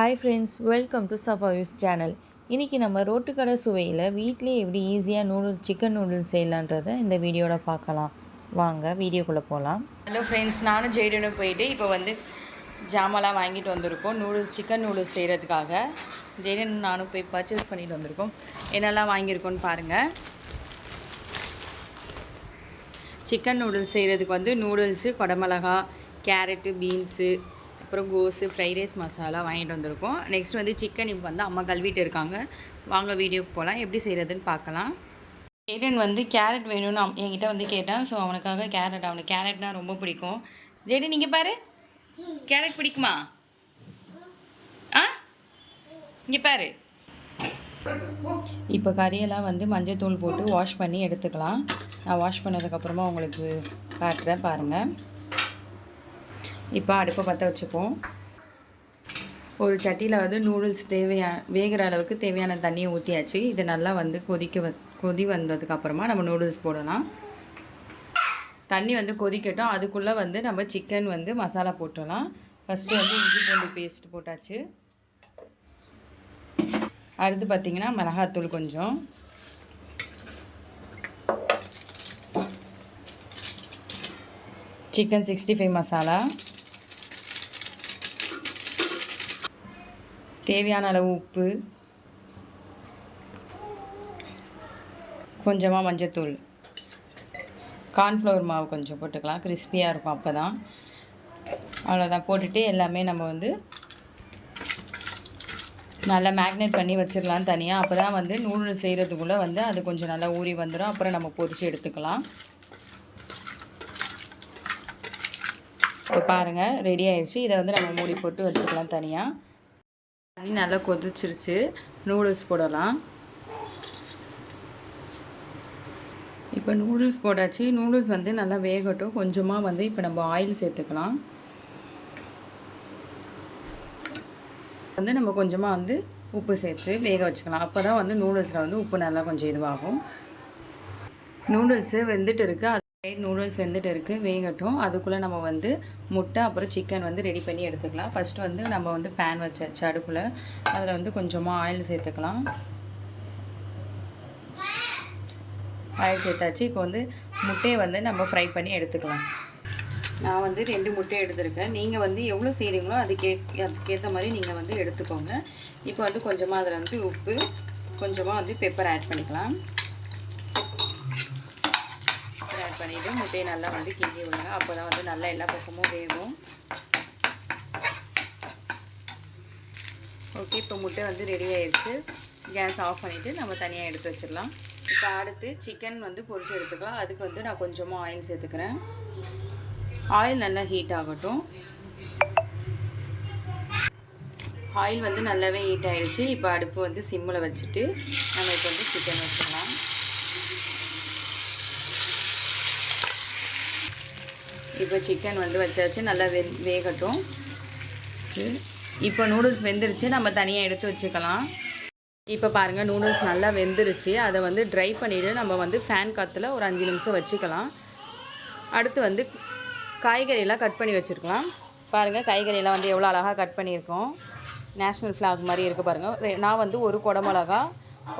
Hi friends welcome to சஃபாயூஸ் channel இன்றைக்கி நம்ம ரோட்டுக்கடை சுவையில் வீட்டிலே எப்படி ஈஸியாக நூடுல்ஸ் சிக்கன் நூடுல்ஸ் செய்யலான்றதை இந்த வீடியோவில் பார்க்கலாம். வாங்க வீடியோக்குள்ளே போகலாம் ஹலோ ஃப்ரெண்ட்ஸ் நானும் ஜெய்டனும் போயிட்டு இப்போ வந்து ஜாமான்லாம் வாங்கிட்டு வந்திருக்கோம். நூடுல்ஸ் சிக்கன் நூடுல்ஸ் செய்கிறதுக்காக ஜெய்டன் நானும் போய் பர்ச்சேஸ் பண்ணிட்டு வந்திருக்கோம். என்னெல்லாம் வாங்கியிருக்கோன்னு பாருங்கள் சிக்கன் நூடுல்ஸ் செய்கிறதுக்கு வந்து நூடுல்ஸு கொடமிளகா கேரட்டு பீன்ஸு அப்புறம் கோஸு ஃப்ரைட் ரைஸ் மசாலா வாங்கிட்டு வந்திருக்கோம். நெக்ஸ்ட் வந்து சிக்கன் இப்போ வந்து அம்மா கழுவிட்டு இருக்காங்க. வாங்க வீடியோக்கு போகலாம் எப்படி செய்கிறதுன்னு பார்க்கலாம். ஜெய்டன் வந்து கேரட் வேணும்னு அவன் என்கிட்ட வந்து கேட்டான். ஸோ அவனுக்காக கேரட் அவனுக்கு கேரட்னால் ரொம்ப பிடிக்கும். ஜெய்டன் நீங்கள் பாரு. கேரட் பிடிக்குமா? ஆ? இங்கே பாரு. இப்போ கறியெல்லாம் வந்து மஞ்சத்தூள் போட்டு வாஷ் பண்ணி எடுத்துக்கலாம். நான் வாஷ் பண்ணதுக்கப்புறமா உங்களுக்கு காட்டுறேன் பாருங்கள் இப்போ அடுப்பை பற்ற வச்சுப்போம் ஒரு சட்டியில் வந்து நூடுல்ஸ் தேவையான வேகிற அளவுக்கு தேவையான தண்ணியை ஊற்றியாச்சு இது நல்லா வந்து கொதிக்க வ கொதி வந்ததுக்கப்புறமா நம்ம நூடுல்ஸ் போடலாம். தண்ணி வந்து கொதிக்கட்டும். அதுக்குள்ளே வந்து நம்ம சிக்கன் வந்து மசாலா போட்டுடலாம். ஃபஸ்ட்டு வந்து இஞ்சி பூண்டு பேஸ்ட் போட்டாச்சு. அடுத்து பார்த்திங்கன்னா மிளகாத்தூள் கொஞ்சம். Chicken sixty five masala. தேவையான அளவு உப்பு கொஞ்சமாக மஞ்சத்தூள் கார்ன்ஃப்ளவர் மாவு கொஞ்சம் போட்டுக்கலாம். கிறிஸ்பியாக இருக்கும் அப்போ தான் அவ்வளோதான் போட்டுட்டு எல்லாமே நம்ம வந்து நல்லா மேக்னேட் பண்ணி வச்சிடலாம் தனியாக அப்போ தான் வந்து நூல் செய்கிறதுக்குள்ளே வந்து அது கொஞ்சம் நல்லா ஊறி வந்துடும் அப்புறம் நம்ம பொரித்து எடுத்துக்கலாம். இப்போ பாருங்கள் ரெடி ஆயிடுச்சு இதை வந்து நம்ம மூடி போட்டு வச்சுக்கலாம் தனியாக தண்ணி நல்லா கொதிச்சிருச்சு. நூடுல்ஸ் போடலாம். இப்போ நூடுல்ஸ் போட்டாச்சு. நூடுல்ஸ் வந்து நல்லா வேகட்டும். கொஞ்சமாக வந்து இப்போ நம்ம ஆயில் சேர்த்துக்கலாம். வந்து நம்ம கொஞ்சமாக வந்து உப்பு சேர்த்து வேக வச்சுக்கலாம். அப்போ தான் வந்து நூடுல்ஸில் வந்து உப்பு நல்லா கொஞ்சம் இதுவாகும். நூடுல்ஸு வெந்துட்டு இருக்குது அது நூடுல்ஸ் வந்துட்டு இருக்குது வேகட்டும். அதுக்குள்ளே நம்ம வந்து முட்டை அப்புறம் சிக்கன் வந்து ரெடி பண்ணி எடுத்துக்கலாம். ஃபஸ்ட்டு வந்து நம்ம வந்து பேன் வச்சாச்சு அடுப்பில். அதில் வந்து கொஞ்சமாக ஆயில் சேர்த்துக்கலாம். ஆயில் சேர்த்தாச்சு. இப்போ வந்து முட்டையை வந்து நம்ம ஃப்ரை பண்ணி எடுத்துக்கலாம். நான் வந்து ரெண்டு முட்டை எடுத்திருக்கேன். நீங்கள் வந்து எவ்வளோ செய்கிறீங்களோ அதுக்கே அதுக்கேற்ற மாதிரி நீங்கள் வந்து எடுத்துக்கோங்க. இப்போ வந்து கொஞ்சமாக அதில் வந்து உப்பு கொஞ்சமாக வந்து பெப்பர் ஆட் பண்ணிக்கலாம். பண்ணிவிட்டு முட்டையை நல்லா வந்து கிண்டி விடுங்க. அப்போ தான் வந்து நல்லா எல்லா பக்கமும் வேகும். ஓகே இப்போ முட்டை வந்து ரெடி ஆயிடுச்சு. கேஸ் ஆஃப் பண்ணிவிட்டு நம்ம தனியாக எடுத்து வச்சிடலாம். இப்போ அடுத்து சிக்கன் வந்து பொரிச்சு எடுத்துக்கலாம். அதுக்கு வந்து நான் கொஞ்சமாக ஆயில் சேர்த்துக்கிறேன். ஆயில் நல்லா ஹீட் ஆகட்டும். ஆயில் வந்து நல்லாவே ஹீட் ஆகிடுச்சு இப்போ அடுப்பு வந்து சிம்மில் வச்சுட்டு நம்ம இப்போ வந்து சிக்கன் வச்சுக்கலாம் இப்போ சிக்கன் வந்து வச்சாச்சு நல்லா வெ வேகட்டும். இப்போ நூடுல்ஸ் வெந்துருச்சு நம்ம தனியாக எடுத்து வச்சுக்கலாம். இப்போ பாருங்கள் நூடுல்ஸ் நல்லா வெந்துருச்சு. அதை வந்து ட்ரை பண்ணிவிட்டு நம்ம வந்து ஃபேன் காற்றுல ஒரு அஞ்சு நிமிஷம் வச்சுக்கலாம். அடுத்து வந்து காய்கறியெல்லாம் கட் பண்ணி வச்சுருக்கலாம். பாருங்கள் காய்கறியெல்லாம் வந்து எவ்வளோ அழகாக கட் பண்ணியிருக்கோம். நேஷ்னல் ஃப்ளாக் மாதிரி இருக்குது பாருங்கள் நான் வந்து ஒரு குடமிளகா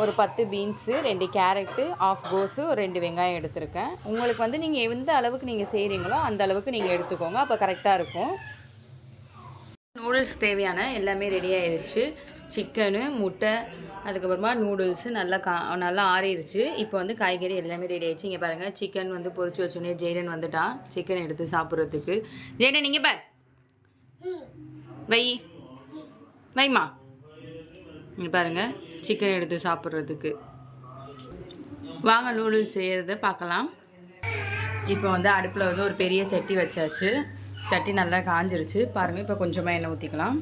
ஒரு பத்து பீன்ஸு ரெண்டு கேரட்டு ஆஃப் கோஸு ஒரு ரெண்டு வெங்காயம் எடுத்திருக்கேன். உங்களுக்கு வந்து நீங்கள் எந்த அளவுக்கு நீங்கள் செய்கிறீங்களோ அந்த அளவுக்கு நீங்கள் எடுத்துக்கோங்க. அப்போ கரெக்டாக இருக்கும். நூடுல்ஸ் தேவையான எல்லாமே ரெடி ஆயிடுச்சு சிக்கனு முட்டை அதுக்கப்புறமா நூடுல்ஸு நல்லா கா நல்லா ஆறிடுச்சு இப்போ வந்து காய்கறி எல்லாமே ரெடி ஆயிடுச்சு. இங்கே பாருங்கள் சிக்கன் வந்து பொறிச்சு வச்சோடனே ஜெய்டன் வந்துட்டான் சிக்கன் எடுத்து சாப்பிட்றதுக்கு. ஜெய்டன் நீங்கள் பார். வை. வைமா பாருங்கள் சிக்கன் எடுத்து சாப்பிட்றதுக்கு. வாங்க நூடுல்ஸ் செய்கிறத பார்க்கலாம். இப்போ வந்து அடுப்பில் வந்து ஒரு பெரிய சட்டி வச்சாச்சு. சட்டி நல்லா காஞ்சிருச்சு. பாருங்கள் இப்போ கொஞ்சமாக எண்ணெய் ஊற்றிக்கலாம்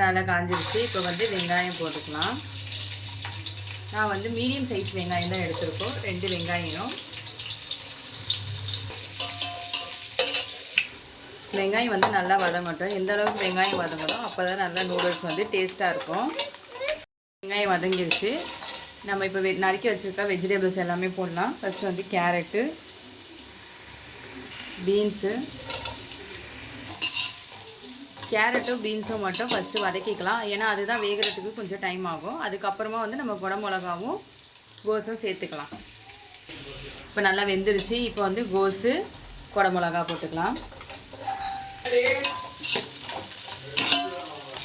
நல்லா காஞ்சிருச்சு. இப்போ வந்து வெங்காயம் போட்டுக்கலாம். நான் வந்து மீடியம் சைஸ் வெங்காயம் தான் எடுத்திருக்கோம். ரெண்டு வெங்காயம். வெங்காயம் வந்து நல்லா வதங்கட்டும் எந்த அளவுக்கு வெங்காயம் வதங்கணும் அப்போ தான் நல்லா நூடுல்ஸ் வந்து டேஸ்ட்டாக இருக்கும். வெங்காயம் வதங்கிடுச்சு நம்ம இப்போ வெ நறுக்கி வச்சுருக்க வெஜிடபிள்ஸ் எல்லாமே போடலாம். ஃபஸ்ட்டு வந்து கேரட்டு பீன்ஸு கேரட்டும் பீன்ஸும் மட்டும் ஃபஸ்ட்டு வதக்கிக்கலாம். ஏன்னா அதுதான் வேகிறதுக்கு கொஞ்சம் டைம் ஆகும். அதுக்கப்புறமா வந்து நம்ம குடமிளகாவும் கோஸும் சேர்த்துக்கலாம். இப்போ நல்லா வெந்துருச்சு. இப்போ வந்து கோஸு குடமிளகா போட்டுக்கலாம்.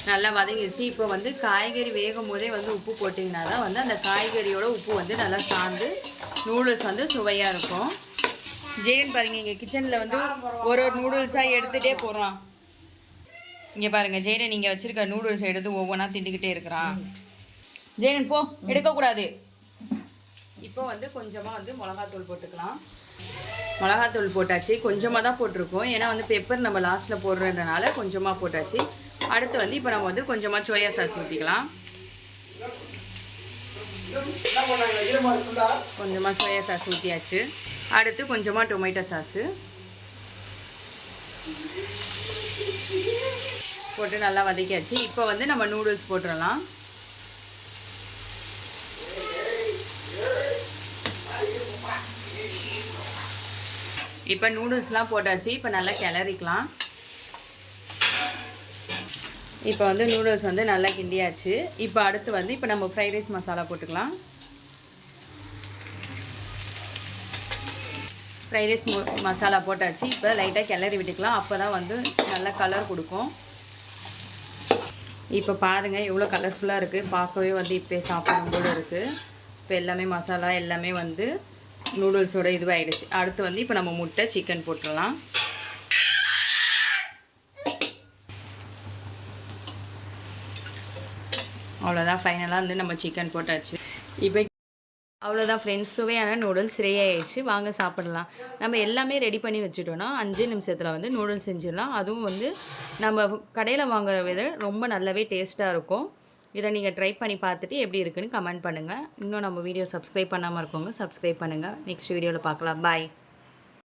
நல்லா வதங்கிடுச்சு இப்போ வந்து காய்கறி வேகும் போதே வந்து உப்பு போட்டிங்கன்னா தான் வந்து அந்த காய்கறியோட உப்பு வந்து நல்லா சார்ந்து நூடுல்ஸ் வந்து சுவையாக இருக்கும். ஜெயன் பாருங்கள் இங்கே கிச்சனில் வந்து ஒரு ஒரு நூடுல்ஸாக எடுத்துகிட்டே போகிறான் இங்கே பாருங்கள் ஜெயனை நீங்கள் வச்சுருக்க நூடுல்ஸ் எடுத்து ஒவ்வொன்றா திண்டுக்கிட்டே இருக்கிறான். ஜெயன் போ எடுக்கக்கூடாது. இப்போ வந்து கொஞ்சமாக வந்து மிளகாத்தூள் போட்டுக்கலாம். மிளகாத்தூள் போட்டாச்சு. கொஞ்சமாக தான் போட்டிருக்கோம். ஏன்னா வந்து பெப்பர் நம்ம லாஸ்ட்டில் போடுறதுனால கொஞ்சமாக போட்டாச்சு. அடுத்து வந்து இப்போ நம்ம வந்து கொஞ்சமாக சோயா சாஸ் ஊற்றிக்கலாம் கொஞ்சமாக சோயா சாஸ் ஊற்றியாச்சு அடுத்து கொஞ்சமாக டொமேட்டோ சாஸு போட்டு நல்லா வதக்கியாச்சு. இப்போ வந்து நம்ம நூடுல்ஸ் போட்டுடலாம். இப்போ நூடுல்ஸ்லாம் போட்டாச்சு. இப்போ நல்லா கிளறிக்கலாம். இப்போ வந்து நூடுல்ஸ் வந்து நல்லா கிண்டியாச்சு. இப்போ அடுத்து வந்து இப்போ நம்ம ஃப்ரைட் ரைஸ் மசாலா போட்டுக்கலாம். ஃப்ரைட் ரைஸ் மசாலா போட்டாச்சு. இப்போ லைட்டாக கிளறி விட்டுக்கலாம். அப்போ தான் வந்து நல்லா கலர் கொடுக்கும். இப்போ பாருங்கள் எவ்வளோ கலர்ஃபுல்லாக இருக்குது பார்க்கவே வந்து இப்போ சாப்பிடும் போல இருக்குது இப்போ எல்லாமே மசாலா எல்லாமே வந்து நூடுல்ஸோட இதுவாகிடுச்சு அடுத்து வந்து இப்போ நம்ம முட்டை சிக்கன் போட்டுடலாம். அவ்வளோதான் ஃபைனலாக வந்து நம்ம சிக்கன் போட்டாச்சு. இப்போ அவ்வளோதான் ஃப்ரெண்ட்ஸ் சுவையான நூடுல்ஸ் ரெடி வாங்க சாப்பிடலாம். நம்ம எல்லாமே ரெடி பண்ணி வச்சுட்டோன்னா அஞ்சு நிமிஷத்தில் வந்து நூடுல்ஸ் செஞ்சிடலாம். அதுவும் வந்து நம்ம கடையில் வாங்குற வித ரொம்ப நல்லாவே டேஸ்ட்டாக இருக்கும். இதை நீங்கள் ட்ரை பண்ணி பார்த்துட்டு எப்படி இருக்குன்னு கமெண்ட் பண்ணுங்கள் இன்னும் நம்ம வீடியோ சப்ஸ்கிரைப் பண்ணாமல் இருக்கவங்க சப்ஸ்கிரைப் பண்ணுங்கள் நெக்ஸ்ட் வீடியோவில் பார்க்கலாம். பாய்